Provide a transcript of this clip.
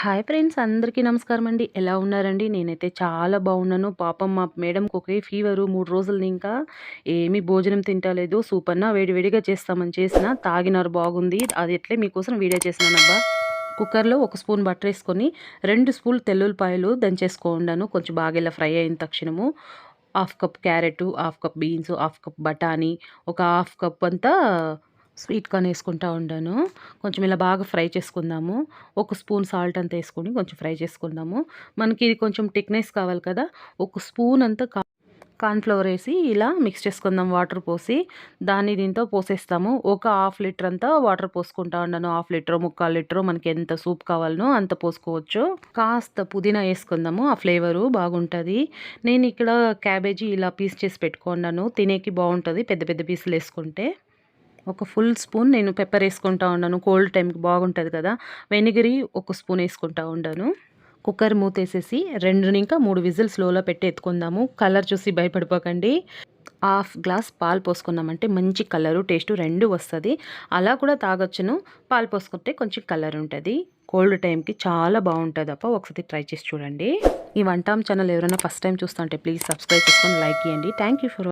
Hi friends అందరికీ నమస్కారం అండి. ఎలా ఉన్నారండి? నేనైతే చాలా బాగున్నాను. పాపం మా మేడంకి ఒకే ఫీవరు మూడు రోజులు ఇంకా. ఏమీ భోజనం తింటలేదు. సూప్ అన్న వేడివేడిగా చేస్తామని చేసిన తాగినారు బాగుంది. అది ఎట్లే మీకోసం వీడియో చేసినానబ్బా కుక్కర్లో ఒక స్పూన్ బటర్ వేసుకొని రెండు స్పూన్ తెల్లుల్లిపాయలు దంచేసుకోండాను కొంచెం బాగా ఇలా ఫ్రై అయిన తక్షణము. Half cup carrot half cup beans half cup బఠానీ ఒక హాఫ్ కప్ అంతా స్వీట్ కార్న్ వేసుకుంటా ఉండాను. కొంచెం ఇలా బాగా ఫ్రై చేసుకుందాము. ఒక స్పూన్ సాల్ట్ అంతా వేసుకొని కొంచెం ఫ్రై చేసుకుందాము. మనకి ఇది కొంచెం టిక్నెస్ కావాలి కదా ఒక స్పూన్ అంతా కా కార్న్ఫ్లవర్ వేసి ఇలా మిక్స్ చేసుకుందాం వాటర్ పోసి. దాన్ని దీంతో పోసేస్తాము. ఒక హాఫ్ లీటర్ అంతా వాటర్ పోసుకుంటా ఉన్నాను హాఫ్ లీటర్ ముక్కాలు లీటర్ మనకి ఎంత సూప్ కావాలనో అంత పోసుకోవచ్చు. కాస్త పుదీనా వేసుకుందాము. ఆ ఫ్లేవరు బాగుంటుంది. నేను ఇక్కడ క్యాబేజీ ఇలా పీస్ చేసి పెట్టుకున్నాను. తినేకి బాగుంటుంది. పెద్ద పెద్ద పీసులు వేసుకుంటే. ఒక ఫుల్ స్పూన్ నేను పెప్పర్ వేసుకుంటా ఉన్నాను కోల్డ్ టైంకి బాగుంటుంది కదా. వెనిగిరి ఒక స్పూన్ వేసుకుంటా ఉన్నాను కుక్కర్ మూతేసేసి రెండు ఇంకా మూడు విజిల్స్ స్లోలో పెట్టి ఎత్తుకుందాము. కలర్ చూసి భయపడిపోకండి. హాఫ్ గ్లాస్ పాలు పోసుకున్నామంటే మంచి కలరు టేస్ట్ రెండు వస్తుంది. అలా కూడా తాగొచ్చును. పాలు పోసుకుంటే కొంచెం కలర్ ఉంటుంది. కోల్డ్ టైంకి చాలా బాగుంటుంది అప్ప. ఒకసారి ట్రై చేసి చూడండి. ఈ వంటాం ఛానల్ ఎవరైనా ఫస్ట్ టైం చూస్తుంటే ప్లీజ్ సబ్స్క్రైబ్ చేసుకొని లైక్ చేయండి. Thank you for